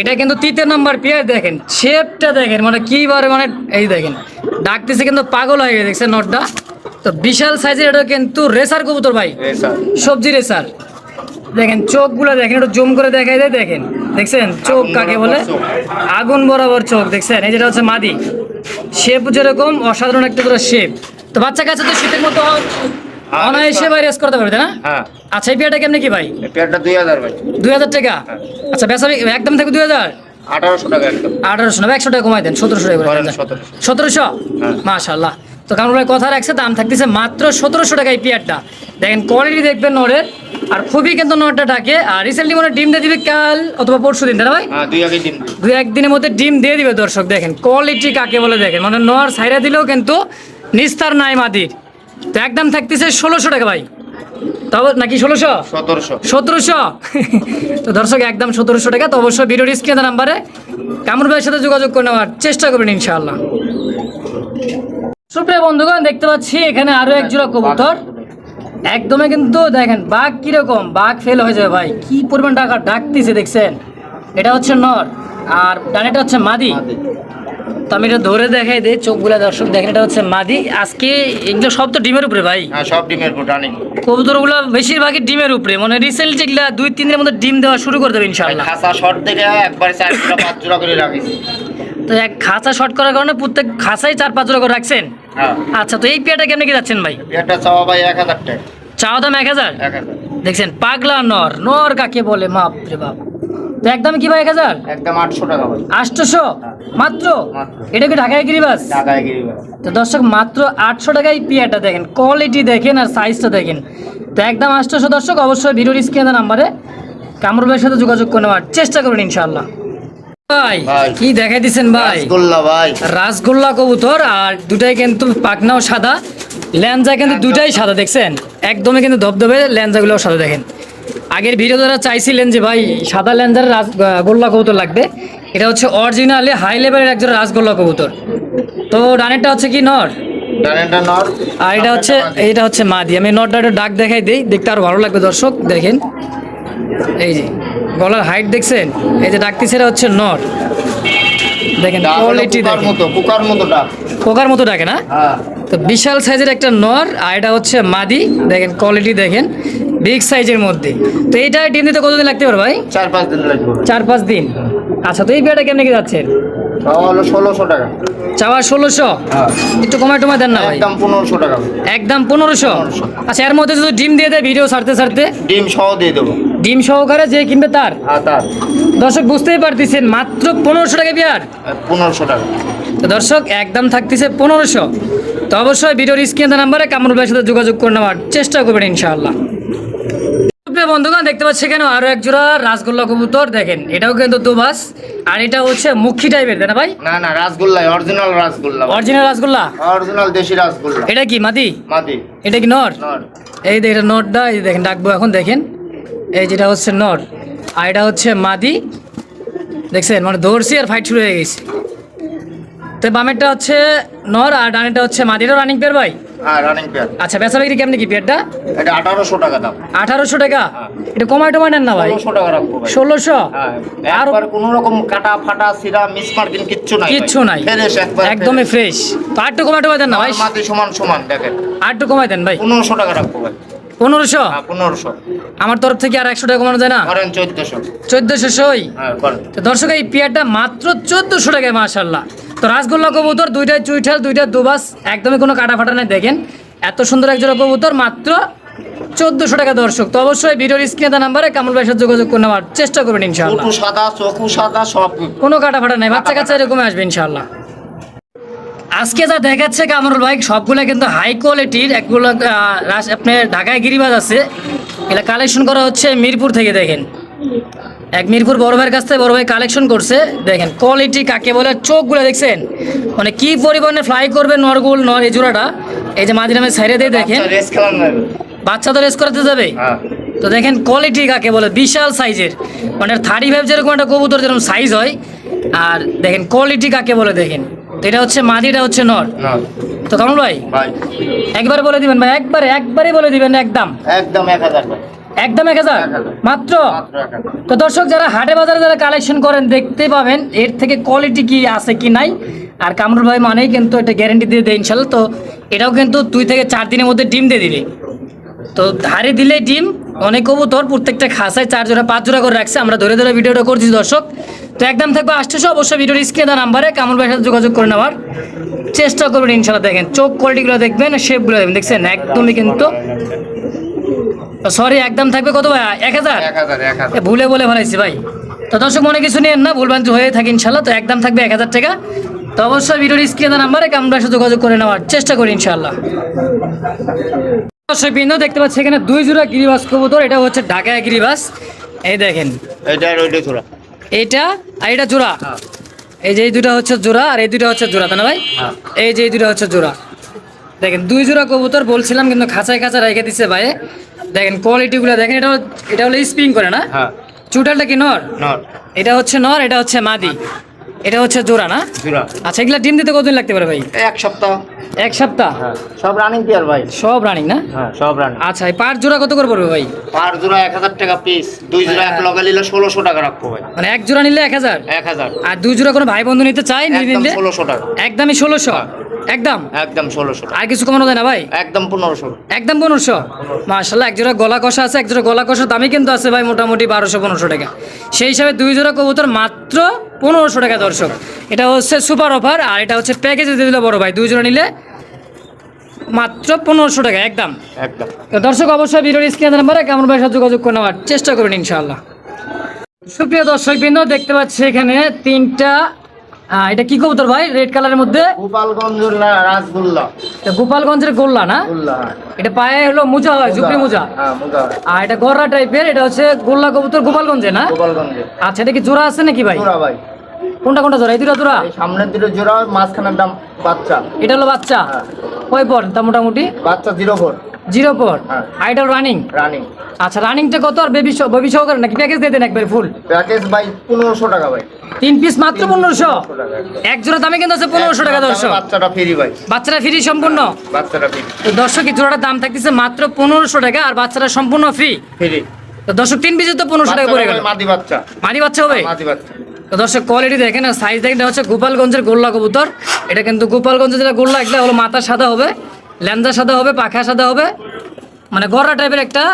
এটা কিন্তু তৃতীয় নম্বর পেয়ার দেখেন শেপটা দেখেন মানে কি বারে মানে এই দেখেন ডাকতেছে কিন্তু পাগল হয়ে গেছে নটটা? তো বিশাল সাইজের এটা কিন্তু রেসার কবুতর ভাই। সবজি রেসার দেখেন চোখগুলো দেখেন একটু জুম করে দেখাই দেয় দেখেন দেখছেন? চোখ কাকে বলে? আগুন বরাবর চোখ দেখছেন? এই যেটা হচ্ছে মাদি। শেপ যেরকম অসাধারণ একটা পুরো শেপ তো বাচ্চা কাছে তো শীতের মতো অনায়াসে ভাই রেস করতে পারবে না? হ্যাঁ। আচ্ছা এই পেয়ারটা কেমনি কি ভাই? পেয়ারটা দুই হাজার ভাই। দুই হাজার টাকা? আচ্ছা বেসা একদম দুই হাজার? আঠারোশো টাকা একদম। আঠারোশো না একশো টাকা কমাই দেন সতেরোশো টাকা করে। সতেরোশো। সতেরোশো? হ্যাঁ। মাশাল্লাহ তো কারণ ভাই কথা রাখছে দাম থাকতেছে মাত্র সতেরোশো টাকা এই পেয়ারটা। দেখেন কোয়ালিটি দেখবেন নরের আর খুবই কিন্তু ডাকে আর রিসেন্টলি মনে ডিম দিয়ে দিবে কাল অথবা পরশু দিন তাই ভাই? হ্যাঁ দুই একদিনের মধ্যে ডিম দিয়ে দিবে দর্শক দেখেন। কোয়ালিটি কাকে বলে দেখেন? মানে নর সাইরা দিলেও কিন্তু নিস্তার নাই মাদির। তো একদম থাকতেছে ষোলোশো টাকা ভাই। তবে নাকি ষোলোশো? সতেরোশো। সতেরোশো? তো দর্শক একদম সতেরোশো টাকা। তো অবশ্যই ভিডিওর স্ক্রিনে নাম্বারে কামর ভাইয়ের সাথে যোগাযোগ করে নেওয়ার চেষ্টা করবেন ইনশাআল্লাহ। সুপ্রিয় বন্ধুগণ দেখতে পাচ্ছি এখানে আরও এক জোড়া কবুতর। একদমই কিন্তু দেখেন বাঘ কীরকম? বাঘ ফেল হয়ে যাবে ভাই। কি পরিমাণ টাকা ডাকতেছে দেখছেন? এটা হচ্ছে নর আর ডানেটা হচ্ছে মাদি। তো আমি এটা ধরে দেখাই দিই চোখগুলা দর্শক দেখেন এটা হচ্ছে মাদি। আজকে এগুলো সব তো ডিমের উপরে ভাই। হ্যাঁ সব ডিমের উপর রানিং। কবুতরগুলো বেশিরভাগই ডিমের উপরে। মানে রিসেন্টলি এগুলা দুই তিন দিনের মধ্যে ডিম দেওয়া শুরু করে দেবে ইনশাআল্লাহ। খাসা শর্ট থেকে একবারে চার জোড়া পাঁচ জোড়া করে রাখিস তো এক খাঁচা শর্ট করার কারণে প্রত্যেক খাঁচাই চার পাঁচ জোড়া করে রাখছেন? হ্যাঁ। আচ্ছা তো এই পেয়ারটা কেমনে কি যাচ্ছেন ভাই? পেয়ারটা চাওয়া ভাই এক হাজার টাকা। চাওয়া দাম এক হাজার? দেখছেন পাগলা নর নর কাকে বলে মাপ রে বাপ। তো একদম কি ভাই এক হাজার? একদম আটশো টাকা ভাই। আটশোশো? মাত্র। এটা কি ঢাকায় গিরিবাস ঢাকায় গিরিবাস তো দর্শক মাত্র আটশো টাকায় পিয়াটা দেখেন কোয়ালিটি দেখেন আর সাইজটা দেখেন। তো একদম আটশোশো দর্শক অবশ্যই ভিডিওর স্ক্রিনে নাম্বারে কামরুল ভাইয়ের সাথে যোগাযোগ করে নেওয়ার চেষ্টা করবেন ইনশাআল্লাহ। ভাই। কি দেখাই ভাই? রসগোল্লা ভাই। রাসগোল্লা কবুতর আর দুটাই কিন্তু পাকনাও সাদা ল্যাঞ্জা কিন্তু দুটাই সাদা দেখছেন? একদমই কিন্তু ধবধবে ল্যাঞ্জাগুলোও সাদা দেখেন। আগের ভিডিও যারা চাইছিলেন যে ভাই সাদা ল্যাঞ্জার রাসগোল্লা কবুতর লাগবে এটা হচ্ছে অরিজিনালি হাই লেভেলের একজন রাজগোল্লা কবুতর। তো ডানেরটা হচ্ছে কি নর? ডানেরটা নর। আর এটা হচ্ছে এইটা হচ্ছে মাদি। আমি নটটা একটু ডাক দেখাই দিই দেখতে আরও ভালো লাগবে দর্শক দেখেন। এই যে গলার হাইট দেখছেন? এই যে ডাকতেছে এটা হচ্ছে নট দেখেন কোয়ালিটি দেখেন। মতো ডাক। পোকার মতো ডাকে না? হ্যাঁ। তো বিশাল সাইজের একটা নর আর এটা হচ্ছে মাদি। দেখেন কোয়ালিটি দেখেন বিগ সাইজের মধ্যে। তো এইটা ডিম দিতে কতদিন লাগতে পারে ভাই? চার পাঁচ দিন লাগবে। চার পাঁচ দিন। আচ্ছা তো এই বিয়াটা কেমনে কি যাচ্ছে? ষোলোশো টাকা। চাওয়া ষোলোশো? হ্যাঁ। একটু কমায় টমায় দেন না ভাই। একদম পনেরোশো টাকা একদম পনেরোশো? আচ্ছা এর মধ্যে যদি ডিম দিয়ে দেয় ভিডিও ছাড়তে ছাড়তে? ডিম সহ দিয়ে দেবো। ডিম সহকারে যে কিনবে তার? হ্যাঁ তার। দর্শক বুঝতেই পারতেছেন মাত্র পনেরোশো টাকা বিয়ার পনেরোশো টাকা। দর্শক একদম থাকতেছে পনেরোশো। তো অবশ্যই ভিডিওর স্ক্রিনে নাম্বারে কামরুল ভাইয়ের সাথে যোগাযোগ করে নেওয়ার চেষ্টা করবেন ইনশাআল্লাহ। বন্ধুগণ দেখতে পাচ্ছি এখানে আরও এক জোড়া রাসগোল্লা কবুতর দেখেন এটাও কিন্তু দুবাস আর এটা হচ্ছে মুখী টাইপের তাই না ভাই? না না rasgulla original rasgulla original rasgulla? Original দেশি রাসগোল্লা। এটা কি মাদি? মাদি। এটা কি নর? নর। এই এটা নটটা এই দেখেন ডাকবো এখন দেখেন। এই যেটা হচ্ছে নর আর এটা হচ্ছে মাদি। দেখছেন মানে ধরছি আর ফাইট শুরু হয়ে গেছে। তো বামেরটা হচ্ছে নর আর ডানেরটা হচ্ছে মাদি। এটা রানিং পেয়ার ভাই? হ্যাঁ রানিং পেয়ার আচ্ছা বেচা বিক্রি কেমনি কি পেয়ারটা? এটা আঠারোশো টাকা দাম। আঠারোশো টাকা? হ্যাঁ। এটা কমায় টমায় নেন না ভাই? ষোলোশো টাকা রাখব ভাই। ষোলোশো? হ্যাঁ আর একবার কোনো রকম কাটা ফাটা সিরা মিস মার্কিন কিচ্ছু নাই কিচ্ছু নাই। ফ্রেশ একবার একদমই ফ্রেশ তো আটটু কমায় টমায় দেন না ভাই? মাটি সমান সমান দেখেন। আটটু কমায় দেন ভাই। পনেরোশো টাকা রাখব ভাই। পনেরোশো? হ্যাঁ পনেরোশো। আমার তরফ থেকে আর একশো টাকা কমানো যায় না? করেন চোদ্দশো। চোদ্দোশো সই? হ্যাঁ তো দর্শক এই পেয়ারটা মাত্র চোদ্দোশো টাকায় মাশাল্লাহ তো রাসগোল্লা কবুতর দুইটাই চুইঠাল দুইটা দুবাস একদমই কোনো কাটা ফাটা নেই। দেখেন এত সুন্দর একজোড়া কবুতর মাত্র চোদ্দোশো টাকা দর্শক। তো অবশ্যই ভিডিওর স্ক্রিনে দেওয়া নাম্বারে কামল ভাইয়ের সাথে যোগাযোগ করে নেওয়ার চেষ্টা করবেন ইনশাআল্লাহ। চোখু সাদা চোখু সাদা সব। কোনো কাটা ফাটা নেই বাচ্চা কাচ্চা এরকম আসবে ইনশাআল্লাহ। আজকে যা দেখাচ্ছে কামরুল ভাই সবগুলো কিন্তু হাই কোয়ালিটির একগুলো আপনার ঢাকায় গিরিবাজ আছে। এগুলো কালেকশন করা হচ্ছে মিরপুর থেকে দেখেন। এক মিরপুর বড় ভাইয়ের কাছ থেকে বড় ভাই কালেকশন করছে দেখেন। কোয়ালিটি কাকে বলে চোখগুলো দেখছেন? মানে কি পরিমাণে ফ্লাই করবে নরগুল নর এই জোড়াটা? এই যে মাঝে নামে সাইডে দিয়ে দেখেন। বাচ্চা তো রেস করাতে যাবে? হ্যাঁ। তো দেখেন কোয়ালিটি কাকে বলে বিশাল সাইজের মানে থার্টি ফাইভ যেরকম একটা কবুতর যেরকম সাইজ হয়। আর দেখেন কোয়ালিটি কাকে বলে দেখেন। এটা হচ্ছে মাদি এটা হচ্ছে নর। তো কামল ভাই একবার বলে দিবেন ভাই একবারে একবারই বলে দিবেন একদম। একদম এক হাজার একদম এক হাজার? মাত্র? তো দর্শক যারা হাটে বাজারে যারা কালেকশন করেন দেখতে পাবেন এর থেকে কোয়ালিটি কি আছে কি নাই। আর কামরুল ভাই মানেই কিন্তু এটা গ্যারেন্টি দিয়ে দেয় ইনশাল্লাহ তো এটাও কিন্তু দুই থেকে চার দিনের মধ্যে ডিম দিয়ে দিবে। তো ধারে দিলে ডিম অনেক কবুতর প্রত্যেকটা খাসায় চার জোড়া পাঁচ জোড়া করে রাখছে। আমরা ধরে ধরে ভিডিওটা করছি দর্শক। তো একদম থাকবে আসতেছে অবশ্যই ভিডিওর স্ক্রিনে দেওয়া নাম্বারে কামরুল ভাইয়ের সাথে যোগাযোগ করে নেওয়ার চেষ্টা করবেন ইনশাল্লাহ দেখেন চোখ কোয়ালিটিগুলো দেখবেন শেপগুলো দেখবেন। দেখছেন? একদমই কিন্তু সরি একদম থাকবে কত ভাই? এক হাজার? ভুলে বলে ফেলাইছি ভাই। তো দর্শক মনে কিছু নিয়েন না ভুলভ্রান্তি হয়ে থাকে ইনশাল্লাহ তো একদম থাকবে এক হাজার টাকা। তো অবশ্যই ভিডিওর স্ক্রিনে নাম্বারে আমরা সাথে যোগাযোগ করে নেওয়ার চেষ্টা করি ইনশাল্লাহ বিন্দু দেখতে পাচ্ছি এখানে দুই জোড়া গিরিবাস কবুতর এটা হচ্ছে ঢাকায় গিরিবাস। এই দেখেন। এটা আর ওইটা থোড়া এইটা আর এটা জোড়া। হ্যাঁ। এই যে এই দুটা হচ্ছে জোড়া আর এই দুটা হচ্ছে জোড়া তাই না ভাই? হ্যাঁ। এই যে এই দুটা হচ্ছে জোড়া। দেখেন দুই জোড়া কবুতর বলছিলাম কিন্তু খাঁচায় খাঁচা রেখে দিচ্ছে ভাই। দেখেন কোয়ালিটিগুলো দেখেন এটা এটা হলো স্প্রিং করে না? হ্যাঁ। চুটালটা কি নর? নর। এটা হচ্ছে নর এটা হচ্ছে মাদি। এটা হচ্ছে জোড়া না? জোড়া। আচ্ছা এগুলা ডিম দিতে কতদিন লাগতে পারে ভাই? এক সপ্তাহ। এক সপ্তাহ? হ্যাঁ সব রানিং পেয়ার ভাই। সব রানিং না? হ্যাঁ সব রানিং আচ্ছা এই পার জোড়া কত করে পড়বে ভাই? পার জোড়া এক হাজার টাকা পিস দুই জোড়া এক লগে নিলে ষোলোশো টাকা রাখব ভাই। মানে এক জোড়া নিলে এক হাজার? এক হাজার। আর দুই জোড়া কোনো ভাই বন্ধু নিতে চাই নিলে? ষোলোশো টাকা। একদমই ষোলোশো। একদম? একদম ষোলোশো আর কিছু কমানো যায় না ভাই? একদম পনেরোশো। একদম পনেরোশো? মার্শাল্লাহ এক জোড়া গলা কষা আছে এক জোড়া গলা কষার দামই কিন্তু আছে ভাই মোটামুটি বারোশো পনেরোশো টাকা। সেই হিসাবে দুই জোড়া কবুতর মাত্র পনেরোশো টাকা দর্শক। এটা হচ্ছে সুপার অফার আর এটা হচ্ছে প্যাকেজে দিয়ে দিলে বড় ভাই। দুই জোড়া নিলে মাত্র পনেরোশো টাকা একদম। একদম। দর্শক অবশ্যই ভিডিওর স্ক্রিন নাম্বারে কেমন ভাই সাথে যোগাযোগ করে নেওয়ার চেষ্টা করবেন ইনশাআল্লাহ। সুপ্রিয় দর্শক বৃন্দ দেখতে পাচ্ছি এখানে তিনটা এটা কি কবুতর ভাই? রেড কালারের মধ্যে? গোপালগঞ্জের গোপালগঞ্জের গোল্লা না? হ্যাঁ। এটা পায়ে হলো মুজা হয় ঝুপড়ি মুজা হ্যাঁ আর এটা গররা টাইপের এটা হচ্ছে গোল্লা কবুতর গোপালগঞ্জে না? গোপালগঞ্জে। আচ্ছা এটা কি জোড়া আছে নাকি ভাই? ভাই। কোনটা কোনটা জোড়া? এই দুটা জোড়া? সামনের দুটো জোড়া মাঝখানের দাম বাচ্চা। এটা হলো বাচ্চা? হ্যাঁ। কয় পর তা মোটামুটি? বাচ্চা জিরো ফোর জিরো পর হ্যাঁ। রানিং রানিং আচ্ছা রানিংটা কত আর বেবি বেবি সহকারে নাকি প্যাকেজ দিয়ে দেন একবার ফুল প্যাকেজ ভাই পনেরোশো টাকা ভাই। তিন পিস মাত্র পনেরোশো? এক জোড়া দামে কিন্তু আছে পনেরোশো টাকা দর্শক। বাচ্চাটা ফ্রি ভাই। বাচ্চারা ফ্রি সম্পূর্ণ? বাচ্চাটা ফ্রি তো দর্শক এই জোড়াটার দাম থাকতেছে মাত্র পনেরোশো টাকা আর বাচ্চারা সম্পূর্ণ ফ্রি ফ্রি তো দর্শক তিন পিসে তো পনেরোশো টাকা পড়ে গেল। মাদি বাচ্চা। মানি বাচ্চা হবে? মাদি বাচ্চা। তো দর্শক কোয়ালিটি দেখেন আর সাইজ দেখেন হচ্ছে গোপালগঞ্জের গোল্লা কবুতর। এটা কিন্তু গোপালগঞ্জের যেটা গোল্লা এগুলো হলো মাথা সাদা হবে। ল্যান্দা সাদা হবে, পাখা সাদা হবে। মানে গররা টাইপের একটা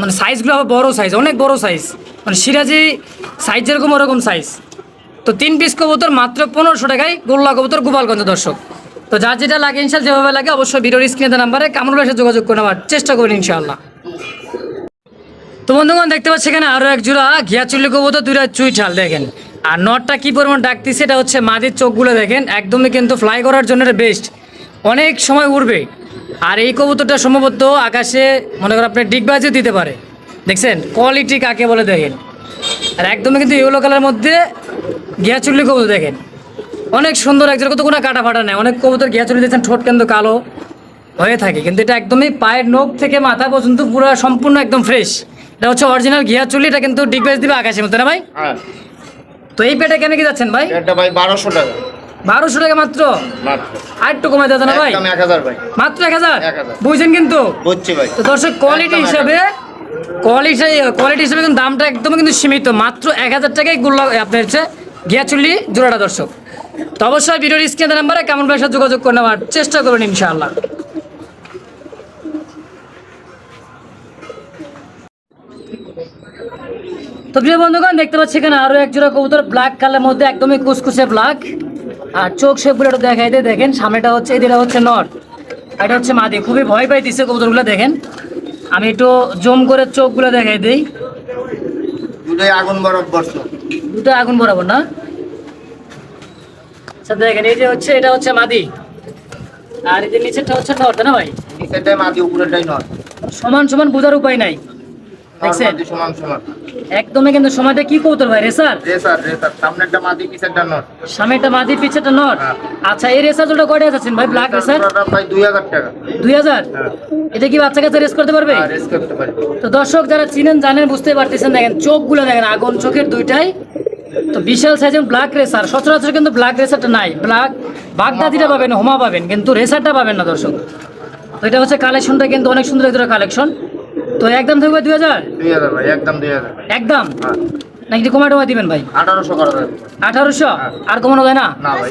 মানে সাইজগুলো হবে বড় সাইজ অনেক বড় সাইজ মানে সিরাজি সাইজ যেরকম ওরকম সাইজ তো তিন পিস কবুতর মাত্র পনেরোশো টাকায় গোল্লা কবুতর গোপালগঞ্জ, দর্শক। তো যার যেটা লাগে ইনশাল যেভাবে লাগে অবশ্যই ভিডিওর স্ক্রিনে নাম্বারে কামরুল সাথে যোগাযোগ করে নেওয়ার চেষ্টা করবেন ইনশাআল্লাহ। তো বন্ধুগণ, দেখতে পাচ্ছি এখানে আরও এক জোড়া ঘিয়া চুল্লি কবুতর, দুইটা চুইঠাল, দেখেন। আর নটটা কী পরিমাণ ডাকতেছে, এটা হচ্ছে মাদির চোখগুলো দেখেন। একদমই কিন্তু ফ্লাই করার জন্য এটা বেস্ট অনেক সময় উড়বে। আর এই কবুতরটা সম্ভবত আকাশে মনে করেন আপনার ডিগবাজিও দিতে পারে। দেখছেন? কোয়ালিটি কাকে বলে দেখেন? আর একদমই কিন্তু ইয়েলো কালার মধ্যে গিয়া চুল্লি কবুতর দেখেন। অনেক সুন্দর একজন কত কোনো কাটা ফাটা নেই অনেক কবুতর গিয়া চুল্লি দেখছেন ঠোঁট কিন্তু কালো হয়ে থাকে। কিন্তু এটা একদমই পায়ের নখ থেকে মাথা পর্যন্ত পুরো সম্পূর্ণ একদম ফ্রেশ এটা হচ্ছে অরিজিনাল ঘিয়া চুল্লি এটা কিন্তু ডিগবেজ দিবে আকাশের মতো না ভাই? হ্যাঁ। তো এই পেটে কেন কি যাচ্ছেন ভাই? এটা ভাই বারোশো টাকা। বারোশো টাকা মাত্র? আর একটু কমাই দেওয়া না ভাই। মাত্র এক হাজার? বুঝছেন কিন্তু? বুঝছি ভাই। তো দর্শক কোয়ালিটি হিসাবে কোয়ালিটি কোয়ালিটি হিসাবে কিন্তু দামটা একদমই কিন্তু সীমিত। মাত্র এক হাজার টাকায় গুল্লা আপনার হচ্ছে গিয়াচুল্লি জোড়াটা দর্শক। তো অবশ্যই ভিডিওর স্ক্রিনের নাম্বারে কেমন পয়সা যোগাযোগ করে নেওয়ার চেষ্টা করবেন ইনশাআল্লাহ। তো প্রিয় বন্ধুগণ দেখতে পাচ্ছি এখানে আরও এক জোড়া কবুতর ব্ল্যাক কালার মধ্যে একদমই কুচকুচে ব্ল্যাক আর চোখ শেপগুলো একটু দেখাই দিয়ে দেখেন সামনেটা হচ্ছে এদিকে হচ্ছে নর্থ এটা হচ্ছে মাদি। খুবই ভয় পাইতেছে কবুতরগুলো দেখেন। আমি একটু জম করে চোখগুলো দেখাই দিই। দুটোই আগুন বরফ বর্ষ। দুটো আগুন বরাবর না? আচ্ছা দেখেন এই যে হচ্ছে এটা হচ্ছে মাদি। আর এই যে নিচেরটা হচ্ছে নর্থ না ভাই? নিচেরটাই উপরেরটাই নয় সমান সমান বোঝার উপায় নাই। দেখছেন? সমান সমান। একদমই কিন্তু সময়টা কি কবুতর ভাই রেসার? রেসার। নয় সামনেটা মাদি নর্থ হ্যাঁ। আচ্ছা এই রেসার কয়টা যাচ্ছেন ভাই ব্ল্যাক রেসার ভাই দুই হাজার টাকা। দুই হাজার? হ্যাঁ। এটা কি বাচ্চা কাছে রেস করতে পারবে? রেস করতে পারি তো দর্শক যারা চিনেন জানেন বুঝতে পারতেছেন দেখেন চোখগুলো দেখেন আগুন চোখের দুইটাই। তো বিশাল সাইজের ব্ল্যাক রেসার। সচরাচর কিন্তু ব্ল্যাক রেসারটা নাই। ব্ল্যাক বাগদাদিটা পাবেন হোমা পাবেন কিন্তু রেসারটা পাবেন না দর্শক। তো এটা হচ্ছে কালেকশনটা কিন্তু অনেক সুন্দর একটা কালেকশন তো একদম থাকবে দুই হাজার? দুই হাজার ভাই একদম দুই হাজার। একদম? হ্যাঁ। নাকি কমায় টমায় দিবেন ভাই? আঠারোশো করা যাবে। আঠারোশো? আর কমানো যায় না? না ভাই।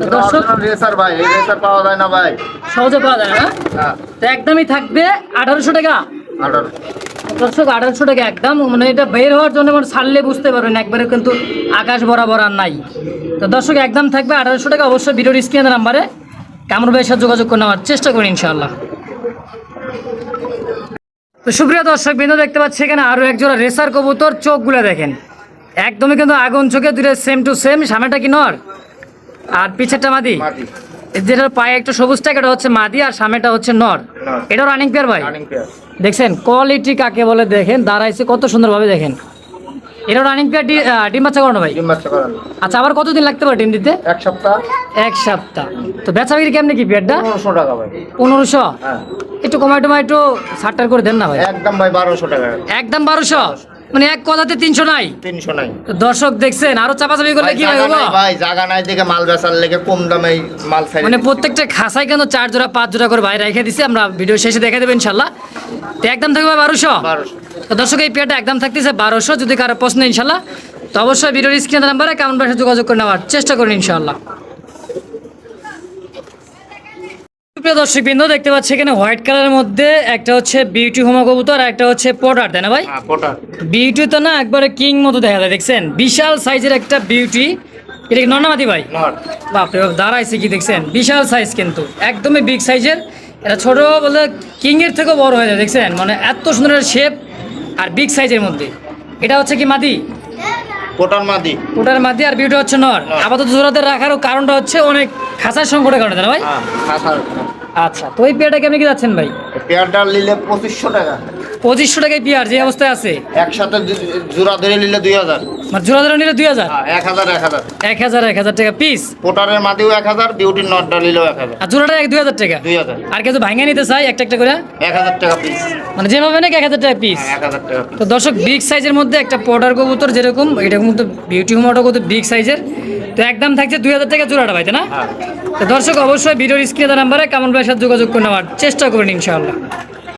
তো দর্শক- রেসার ভাই এই রেসার পাওয়া যায় না ভাই। সহজে পাওয়া যায় না হ্যাঁ? তো একদমই থাকবে আঠারোশো টাকা। আঠারোশো দর্শক আঠারোশো টাকা একদম মানে এটা বের হওয়ার জন্য মানে ছাড়লে বুঝতে পারবেন একবারে কিন্তু আকাশ বরাবর আর নাই। তো দর্শক একদম থাকবে আঠারোশো টাকা অবশ্যই ভিডিওর স্ক্রিনের নাম্বারে কামর ভাইয়ের সাথে যোগাযোগ করে নেওয়ার চেষ্টা করি ইনশাআল্লাহ। তো সুপ্রিয় দর্শক বিন্দু দেখতে পাচ্ছি এখানে আরও একজোড়া রেসার কবুতর চোখগুলো দেখেন। একদমই কিন্তু আগুন চোখে দুটো সেম টু সেম সামনেটা কি নর? আর পিছেরটা মাদি? যেটার পায়ে একটা সবুজ টাক এটা হচ্ছে মাদি আর সামনেটা হচ্ছে নর। এটা এটাও রানিং পেয়ার ভাই দেখছেন কোয়ালিটি কাকে বলে দেখেন দাঁড়াইছে কত সুন্দরভাবে দেখেন। এটা রানিং পেয়ার ডিম বাচ্চা করানো ভাই? ডিম বাচ্চা করানো। আচ্ছা আবার কতদিন লাগতে পারে ডিম দিতে? এক সপ্তাহ। এক সপ্তাহ। তো বেচা বিক্রি কেমনি কি পেয়ারটা? পনেরোশো টাকা ভাই। পনেরোশো? হ্যাঁ। একটু কমায় টমায় একটু করে দেন না ভাই? একদম ভাই বারোশো টাকা। একদম বারোশো। মানে এক কথাতে তিনশো নাই? তিনশো নাই। দর্শক দেখছেন আরও চাপাচাপি করলে কি ভাই জায়গা নাই দেখে মাল বেচার লেগে কম দামে মাল ছাড়ি মানে প্রত্যেকটা খাসায় কেন চার জোড়া পাঁচ জোড়া করে ভাই রেখে দিছে আমরা ভিডিও শেষে দেখে দেবো ইনশাল্লাহ। তো একদম থাকবে বারোশো? দর্শক এই পেয়ারটা একদম থাকতেছে বারোশো যদি কারও প্রশ্ন ইনশাল্লাহ। তো অবশ্যই ভিডিওর স্ক্রিনের নাম্বারে কেমন ভাষায় যোগাযোগ করে নেওয়ার চেষ্টা করুন ইনশাল্লাহ। প্রিয় দর্শক বিন্দু দেখতে পাচ্ছি এখানে হোয়াইট কালারের মধ্যে একটা হচ্ছে বিউটি হোমা কবুতর আর একটা হচ্ছে পটার তাই না ভাই? হ্যাঁ বিউটি তো না একবারে কিং মতো দেখা যায় দেখছেন? বিশাল সাইজের একটা বিউটি। এটা কি নর্নামাতি ভাই? বাপরে বাপ দাঁড়াইছে কি দেখছেন? বিশাল সাইজ কিন্তু একদমই বিগ সাইজের এটা ছোট বলে কিং এর থেকেও বড় হয়ে যায় দেখছেন? মানে এত সুন্দর শেপ আর বিগ সাইজের মধ্যে। এটা হচ্ছে কি মাদি? কোটার মাদি। ওটার মাদি আর বিউটি হচ্ছে নর। আপাতত জোড়াতে রাখার কারণটা হচ্ছে অনেক খাঁচার সংকটের কারণে তাই ভাই? হ্যাঁ খাসার। আচ্ছা তো এই পেয়ারটা কেমনে কি যাচ্ছেন ভাই? পেয়ারটা নিলে পঁচিশশো টাকা। পঁচিশশো টাকায় পেয়ার যে অবস্থায় আছে? একসাথে জোড়া ধরে নিলে দুই হাজার। মানে জোড়া ধরে নিলে দুই হাজার? এক হাজার এক হাজার। এক হাজার এক হাজার টাকা পিস কোটারের মাদিও এক হাজার বিউটির নটটা নিলেও এক হাজার। আর জোড়াটা এক দুই হাজার টাকা? দুই হাজার। আর কেউ ভাঙে নিতে চাই একটা একটা করে? এক হাজার টাকা পিস মানে যেভাবে নাকি এক হাজার টাকা পিস হ্যাঁ এক হাজার টাকা তো দর্শক বিগ সাইজের মধ্যে একটা কবুতর যেরকম বিউটি হোমাটা কত বিগ সাইজের তো একদম থাকছে দুই হাজার টাকা জোড়াটা ভাই তাই না? হ্যাঁ। তো দর্শক অবশ্যই ভিডিওর স্ক্রিনের নাম্বারে কেমন ভাইয়ের সাথে যোগাযোগ করে নেওয়ার চেষ্টা করুন ইনশাআল্লাহ।